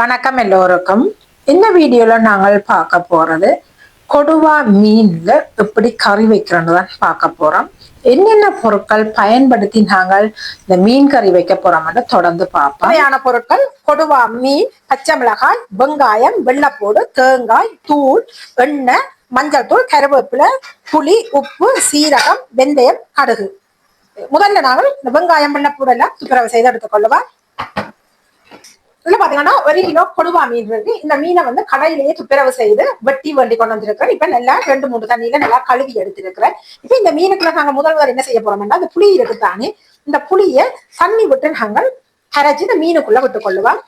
வணக்கம் எல்லோருக்கும். இந்த வீடியோல நாங்கள் பார்க்க போறது கொடுவா மீன்ல எப்படி கறி வைக்கிறோன்னு தான் பார்க்க போறோம். என்னென்ன பொருட்கள் பயன்படுத்தி நாங்கள் இந்த மீன் கறி வைக்க போறோம்னு தொடர்ந்து பார்ப்போம். தேவையான பொருட்கள் கொடுவா மீன் பச்சை மிளகாய் வெங்காயம் வெள்ளைப்பூடு தேங்காய் தூள் எண்ணெய் மஞ்சள் தூள் கருவேப்பிலை புளி உப்பு சீரகம் வெந்தயம் கடுகு. முதல்ல நாங்கள் இந்த வெங்காயம் வெள்ளப்பூடெல்லாம் துப்புரவு செய்து எடுத்துக்கொள்ளுவோம். இதுல பாத்தீங்கன்னா ஒரு கிலோ கொடுவா மீன் இருக்கு. இந்த மீனை வந்து கடையிலேயே துப்புரவு செய்து வெட்டி வண்டி கொண்டு வந்திருக்கிறேன். இப்ப நல்லா ரெண்டு மூணு தண்ணியில நல்லா கழுவி எடுத்திருக்கிறேன். இப்ப இந்த மீனுக்குள்ள நாங்க முதல்வர் என்ன செய்ய போறோம்னா அந்த புளி இருக்கு தானே இந்த புளிய தண்ணி விட்டு நாங்கள் கரைச்சி இந்த மீனுக்குள்ள விட்டு கொள்ளுவோம்.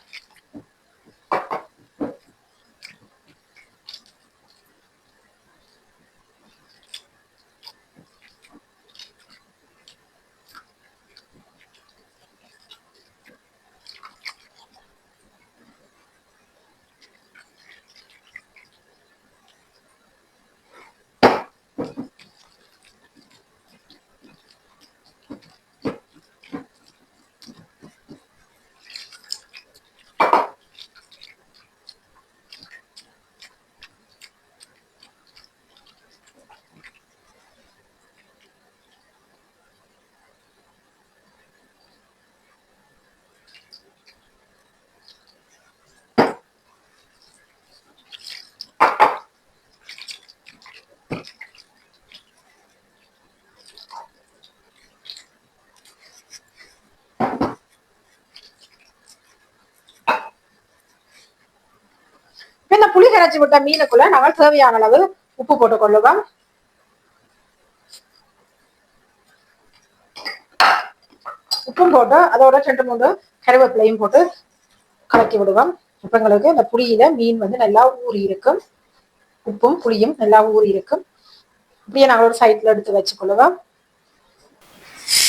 கரைச்சி விட்ட மீனுக்குள்ள நாங்கள் தேவையான அளவு உப்பு போட்டு கொள்ளுவோம். உப்பும் போட்டு அதோட ரெண்டு மூணு கருவேப்பிலையும் போட்டு கலக்கி விடுவோம். இப்ப எங்களுக்கு இந்த புளியில மீன் வந்து நல்லா ஊறி இருக்கும். உப்பும் புளியும் நல்லா ஊறி இருக்கும். இப்படியே நாங்கள் ஒரு சைட்ல எடுத்து வச்சுக்கொள்ளுவோம்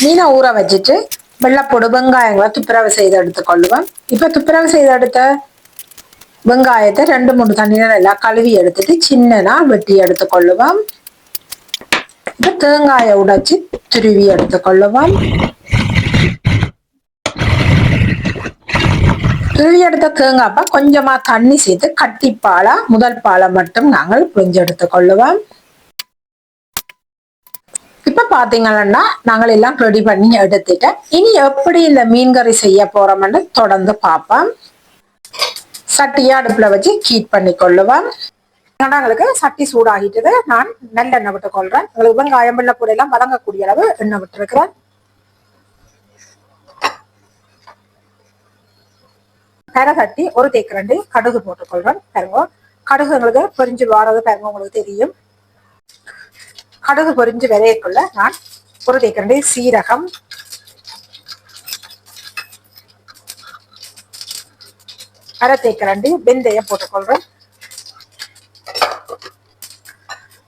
மீனை ஊற வச்சுட்டு வெள்ளப்பொடு வெங்காயங்களை துப்புரவு செய்து எடுத்துக்கொள்ளுவோம் இப்ப துப்புரவு செய்து எடுத்த வெங்காயத்தை ரெண்டு மூணு தண்ணியில நல்லா கழுவி எடுத்துட்டு சின்னனா வெட்டி எடுத்துக்கொள்ளுவோம். இப்போ தேங்காயை உடைச்சு துருவி எடுத்துக்கொள்ளுவோம். துருவி எடுத்த தேங்காய்ப்ப கொஞ்சமா தண்ணி சேர்த்து கட்டிப்பாலா முதல் பாலை மட்டும் நாங்கள் புரிஞ்சு எடுத்துக்கொள்ளுவோம். இப்ப பாத்தீங்கன்னா நாங்கள் எல்லாம் ரெடி பண்ணி எடுத்துட்டேன் இனி எப்படி இந்த மீன் கறி செய்ய போறோம்னு தொடர்ந்து பார்ப்போம். சட்டியை அடுப்புல வச்சு ஹீட் பண்ணி கொள்ளுவேன் எங்களுக்கு சட்டி சூடாகிட்டது? நான் நல்லெண்ணெய் விட்டு கொள்றேன் உங்களுக்கு வெங்காயம் வெள்ளை பொடி எல்லாம் வதங்கக்கூடிய அளவு எண்ணெய் விட்டுருக்கிறேன். கரை ஒரு தேக்கரண்டி கடுகு போட்டுக்கொள்றேன். பாருங்க கடுகு எங்களுக்கு பொரிஞ்சு வாரது பாருங்க உங்களுக்கு தெரியும். கடுகு பொரிஞ்சு விதையக்குள்ள நான் ஒரு தேக்கரண்டி சீரகம் அரை தேக்கரண்டி வெந்தயம் போட்டுக்கொள்றேன்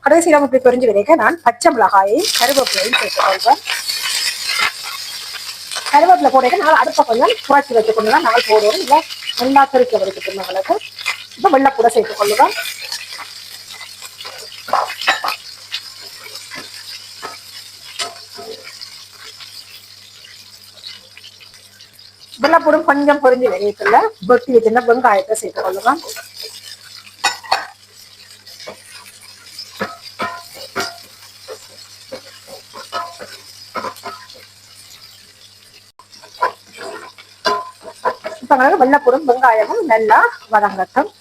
கடைசி நமக்கு பொரிஞ்சு விதைக்க நான் பச்சை மிளகாயையும் கருவேப்பிலையும் சேர்த்துக்கொள்வேன். கருவேப்பிலை போடைக்க நாங்கள் அடுப்பை கொஞ்சம் குறைச்சி வச்சுக்கொண்டு தான் நாங்கள் போடுவோம் இல்லை நல்லா திருக்க வரைக்கும் எங்களுக்கு இப்போ வெள்ளை கூட சேர்த்துக்கொள்ளுவேன். வெள்ளப்பூடும் கொஞ்சம் பொரிஞ்சு வெங்காயத்துல பொட்டி வச்சிருந்த வெங்காயத்தை சேர்த்து கொள்ளுவோம் இப்ப வெள்ளப்பூடும் வெங்காயமும் நல்லா வதங்கட்டும்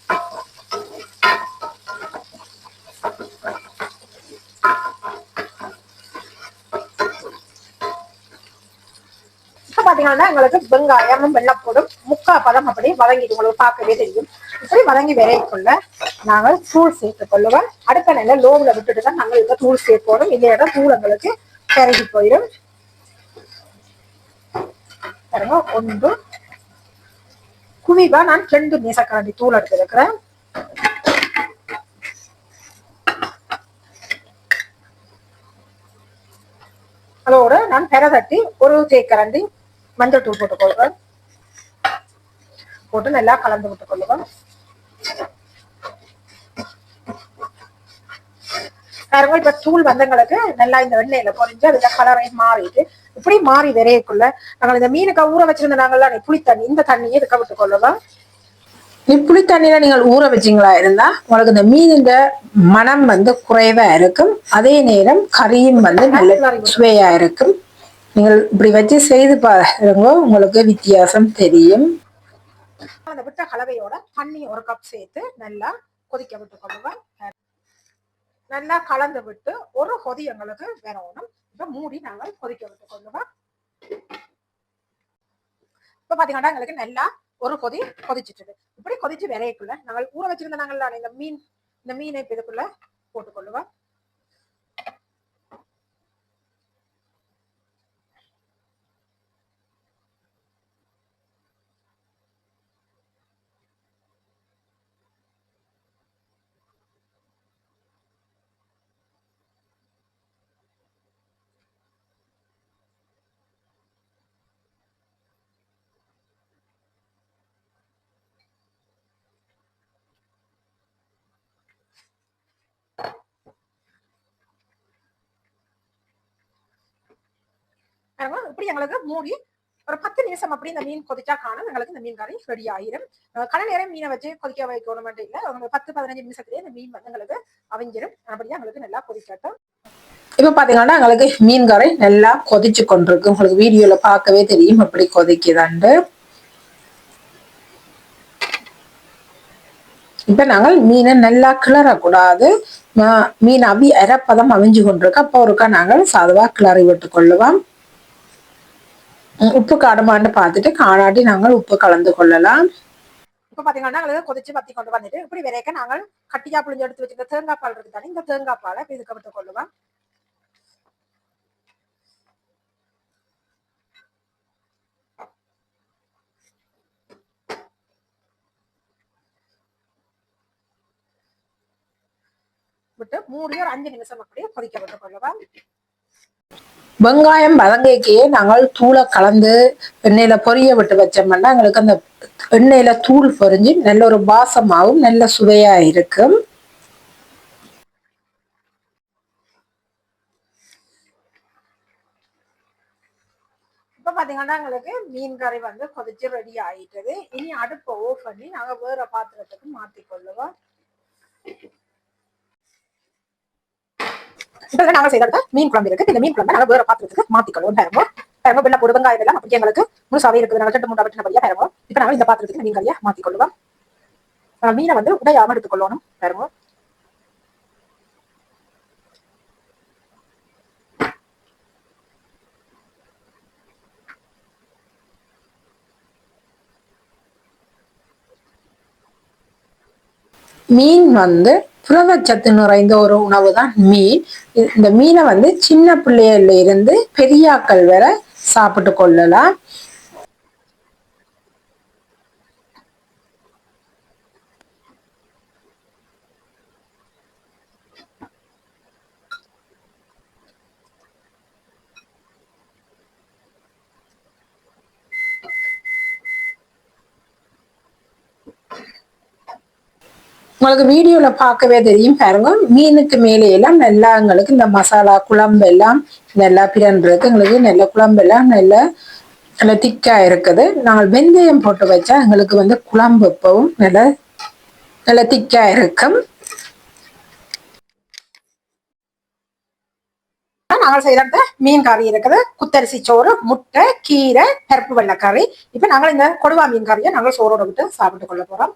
பாத்தீங்கன்னா எங்களுக்கு வெங்காயமும் வெள்ளப்போடும் முக்கா பதம் அப்படி வதங்கிட்டு உங்களுக்கு பார்க்கவே தெரியும். இப்படி வதங்கி விரைக்குள்ள நாங்கள் தூள் சேர்த்து கொள்ளுவோம். அடுத்த நிலை லோவில் விட்டுட்டு தான் நாங்கள் இப்ப தூள் சேர்க்கணும் இல்லையா தூள் எங்களுக்கு கருகி போயிடும் பாருங்க ஒன்று. குவிவா நான் ரெண்டு மீசக்காண்டி தூள் எடுத்திருக்கிறேன் அதோட நான் பெற தட்டி ஒரு தேக்கரண்டி மஞ்சள் போட்டுக்கொள்ளுங்க போட்டு கொள்வேன் போட்டு நல்லா கலந்து விட்டுக்கொள்ளுங்க பாருங்க இப்ப தூள் வந்தங்களுக்கு நல்லா இந்த வெண்ணெயில பொறிஞ்சு அதுல கலரை மாறிட்டு இப்படி மாறி விரையக்குள்ள நாங்கள் இந்த மீனுக்கு ஊற வச்சிருந்த நாங்கள்லாம் புளி தண்ணி இந்த தண்ணியை இதுக்க விட்டு கொள்ளுவோம் இப்படி தண்ணியில நீங்கள் ஊற வச்சீங்களா இருந்தா உங்களுக்கு இந்த மீனின் மனம் வந்து குறைவா இருக்கும். அதே நேரம் கறியும் வந்து நல்ல சுவையா இருக்கும். நீங்கள் இப்படி வச்சு செய்து பாருங்க உங்களுக்கு வித்தியாசம் தெரியும். அந்த விட்ட கலவையோட தண்ணி ஒரு கப் சேர்த்து நல்லா கொதிக்க விட்டு கொள்ளுவேன் நல்லா கலந்து விட்டு ஒரு கொதி எங்களுக்கு வேணும். இப்போ மூடி நாங்கள் கொதிக்க விட்டு கொள்ளுவோம் இப்ப பாத்தீங்கன்னா எங்களுக்கு நல்லா ஒரு கொதி கொதிச்சிட்டு இப்படி கொதிச்சு விரையக்குள்ள நாங்கள் ஊற வச்சிருந்த நாங்கள் இந்த மீன் இந்த மீனை இப்ப இதுக்குள்ள போட்டுக்கொள்ளுவோம் இப்படி எங்களுக்கு மூடி ஒரு பத்து நிமிஷம் அப்படி இந்த மீன் கொதிச்சா காணும். எங்களுக்கு இந்த மீன் கறி ரெடி ஆயிரும். கடை நேரம் மீனை வச்சு கொதிக்க வைக்கணும் இல்லை ஒரு பத்து பதினஞ்சு நிமிஷத்துலேயே இந்த மீன் வந்து எங்களுக்கு அவிஞ்சிரும். அப்படியே எங்களுக்கு நல்லா கொதிக்கட்டும். இப்ப பாத்தீங்கன்னா எங்களுக்கு மீன் கறி நல்லா கொதிச்சு கொண்டிருக்கு. உங்களுக்கு வீடியோல பார்க்கவே தெரியும் அப்படி கொதிக்குதாண்டு இப்ப நாங்கள் மீனை நல்லா கிளறக்கூடாது மீன் அவி அரைப்பதம் அவிஞ்சு கொண்டிருக்கு. அப்போ ஒருக்கா நாங்கள் சாதுவா கிளறி விட்டு கொள்ளுவோம் உப்பு காடுமான்னு பார்த்துட்டு காணாட்டி நாங்கள் உப்பு கலந்து கொள்ளலாம் இப்ப பாத்தீங்கன்னா நாங்கள் கொதிச்சு பத்தி கொண்டு வந்துட்டு இப்படி விரைக்க நாங்கள் கட்டியா புளிஞ்சு எடுத்து வச்சுருக்க தேங்காய் பால் இருக்கு தானே இந்த தேங்காய் பாலை இதுக்கு விட்டு கொள்ளுவோம் விட்டு மூடி ஒரு அஞ்சு நிமிஷம் அப்படியே கொதிக்க விட்டு கொள்ளுவோம் வெங்காயம் வதங்கைக்கே நாங்கள் தூளை கலந்து எண்ணெயில பொரிய விட்டு வச்சோம்னா எங்களுக்கு அந்த எண்ணெயில தூள் பொறிஞ்சு நல்ல ஒரு பாசமாகவும் நல்ல சுவையா இருக்கும். இப்போ பார்த்தீங்கன்னா எங்களுக்கு மீன் கறி வந்து கொதிச்சு ரெடி ஆயிட்டது. இனி அடுப்பை ஓஃப் பண்ணி நாங்கள் வேற பாத்திரத்துக்கு மாற்றி இதுல இப்போ நாங்கள் செய்த மீன் குழம்பு இருக்கு. இந்த மீன் குழம்பு நாங்கள் வேற பாத்திரத்துக்கு மாத்திக்கணும். பாருங்க பாருங்க வெள்ள போடு வெங்காயம் எல்லாம் அப்படி எங்களுக்கு முழுசாவே இருக்குது. நாங்கள் ரெண்டு மூணு வெட்டினபடியா பாருங்க இப்ப நாங்கள் இந்த பாத்திரத்துக்கு மீன் கறியா மாத்திக்கொள்ளுவோம். மீனை வந்து உடையாம எடுத்துக்கொள்ளணும். பாருங்க மீன் வந்து புரதச்சத்து நிறைந்த ஒரு உணவு தான் மீன். இந்த மீனை வந்து சின்ன பிள்ளையில இருந்து பெரியாக்கள் வரை சாப்பிட்டு கொள்ளலாம். உங்களுக்கு வீடியோல பார்க்கவே தெரியும் பாருங்க. மீனுக்கு மேலே எல்லாம் நல்லா எங்களுக்கு இந்த மசாலா குழம்பு எல்லாம் நல்லா பிறன்றது எங்களுக்கு நல்ல குழம்பு எல்லாம் நல்ல நல்லா திக்கா இருக்குது. நாங்கள் வெந்தயம் போட்டு வச்சா எங்களுக்கு வந்து குழம்பு எப்பவும் நல்ல நல்ல திக்கா இருக்கும். நாங்கள் செய்யறது மீன் கறி இருக்குது. குத்தரிசி சோறு முட்டை கீரை பருப்பு வெள்ளைக்கறி இப்ப நாங்கள் இந்த கொடுவா மீன் கறியை நாங்கள் சோறோட விட்டு சாப்பிட்டு கொள்ள போறோம்.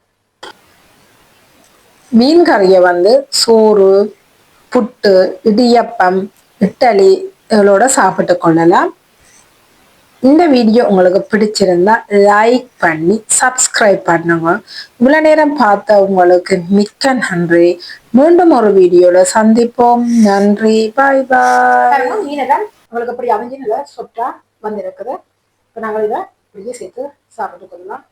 மீன் கறியை வந்து சோறு புட்டு இடியப்பம் இட்டலி இதோட சாப்பிட்டு கொள்ளலாம். இந்த வீடியோ உங்களுக்கு பிடிச்சிருந்தா லைக் பண்ணி சப்ஸ்கிரைப் பண்ணுங்க. இவ்வளோ நேரம் பார்த்த உங்களுக்கு மிக்க நன்றி. மீண்டும் ஒரு வீடியோல சந்திப்போம். நன்றி. பாய் பாய் மீனெல்லாம் உங்களுக்கு அப்படி அமைஞ்சு நல்லா சொட்டா வந்திருக்குது. இப்போ நாங்கள் இதை இப்படியே சேர்த்து சாப்பிட்டு கொள்ளலாம்.